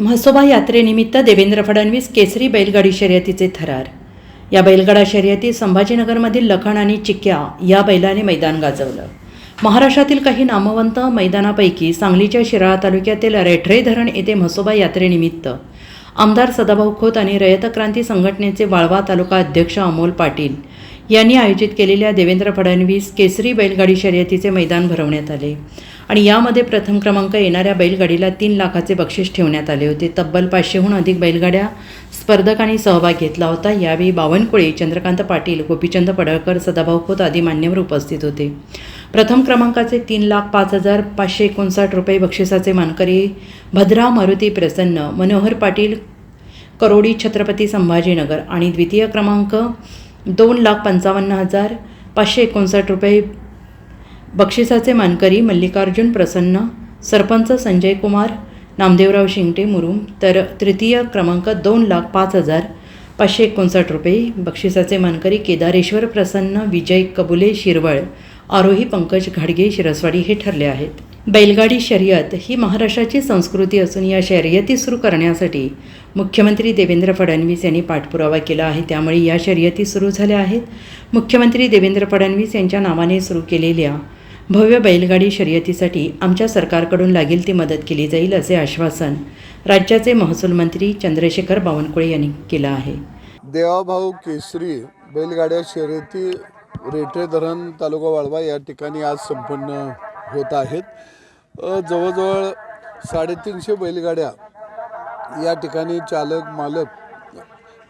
म्हसोबा यात्रेनिमित्त देवेंद्र फडणवीस केसरी बैलगाडी शर्यतीचे थरार. या बैलगाडा शर्यतीत संभाजीनगरमधील लखन आणि चिक्क्या या बैलाने मैदान गाजवलं. महाराष्ट्रातील काही नामवंत मैदानापैकी सांगलीच्या शिराळा तालुक्यातील रेठरे धरण येथे म्हसोबा यात्रेनिमित्त आमदार सदाभाऊ खोत आणि रयत क्रांती संघटनेचे वाळवा तालुका अध्यक्ष अमोल पाटील यांनी आयोजित केलेल्या देवेंद्र फडणवीस केसरी बैलगाडी शर्यतीचे मैदान भरवण्यात आले. आणि यामध्ये प्रथम क्रमांक येणाऱ्या बैलगाडीला तीन लाखाचे बक्षीस ठेवण्यात आले होते. तब्बल पाचशेहून अधिक बैलगाड्या स्पर्धकांनी सहभाग घेतला होता. यावेळी बावनकुळे चंद्रकांत पाटील गोपीचंद पडळकर सदाभाऊ खोत आदी मान्यवर उपस्थित होते. प्रथम क्रमांकाचे तीन लाख पाच हजार पाचशे एकोणसाठ रुपये बक्षिसाचे मानकरी भद्रा मारुती प्रसन्न मनोहर पाटील करोडी छत्रपती संभाजीनगर आणि द्वितीय क्रमांक दोन लाख पंचावन्न हजार पाचशे एकोणसाठ रुपये. बक्षिसाचे मानकरी मल्लिकार्जुन प्रसन्न सरपंच संजय कुमार नामदेवराव शिंगटे मुरुम तर तृतीय क्रमांक दोन लाख पाच हजार पाचशे एकोणसाठ रुपये. बक्षिसाचे मानकरी केदारेश्वर प्रसन्न विजय कबुले शिरवळ आरोही पंकज घाडगे शिरसवाडी हे ठरले आहेत. बैलगाडी शर्यत ही महाराष्ट्राची संस्कृती असून या शर्यती सुरू करण्यासाठी मुख्यमंत्री देवेंद्र फडणवीस यांनी पाठपुरावा केला आहे. त्यामुळे या शर्यती सुरू झाल्या आहेत. मुख्यमंत्री देवेंद्र फडणवीस यांच्या नावाने सुरू केलेल्या भव्य बैलगाडी शर्यतीसाठी आमच्या सरकारकडून लागेल ती मदत केली जाईल असे आश्वासन राज्याचे महसूल मंत्री चंद्रशेखर बावनकुळे यांनी केलं आहे. देवाभाऊ केसरी बैलगाड्या शर्यती रेठरे धरण तालुका वाळवा या ठिकाणी आज संपन्न होत आहेत. जवळजवळ साडेतीनशे बैलगाड्या या ठिकाणी चालक मालक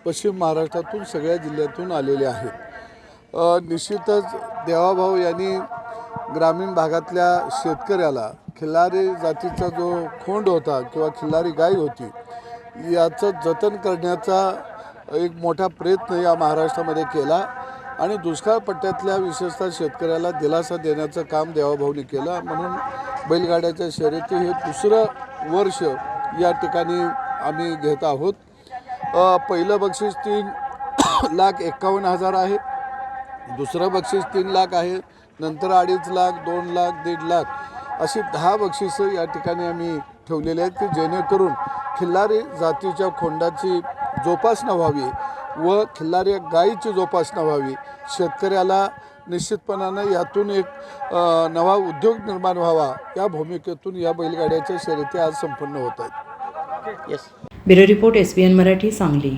पश्चिम महाराष्ट्रातून सगळ्या जिल्ह्यातून आलेले आहेत. निश्चितच देवाभाऊ यांनी ग्रामीण भागातल्या शेतकऱ्याला खिल्लारी जातीचा जो खोंड होता किंवा खिल्लारी गाय होती याचं जतन करण्याचा एक मोठा प्रयत्न या महाराष्ट्रामध्ये केला आणि दुष्काळ पट्ट्यातल्या विशेषतः शेतकऱ्याला दिलासा देण्याचं काम देवाभाऊनी केलं. म्हणून बैलगाड्याच्या शर्यती हे दुसरं वर्ष या ठिकाणी आम्ही घेत आहोत. पहिलं बक्षीस तीन लाख एक्कावन्न हजार आहे. दुसरं बक्षीस तीन लाख आहे. नंतर अडीच लाख दोन लाख दीड लाख अशी दहा बक्षिसं या ठिकाणी आम्ही ठेवलेली आहेत की जेणेकरून खिल्लारी जातीच्या खोंडाची जोपासना व्हावी व खिल्लारी गायीची जोपासना व्हावी. शेतकऱ्याला निश्चितपणानं यातून एक नवा उद्योग निर्माण व्हावा या भूमिकेतून या बैलगाड्याच्या शर्यती आज संपन्न होत आहेत. Bureau report S B N Marathi Sangli.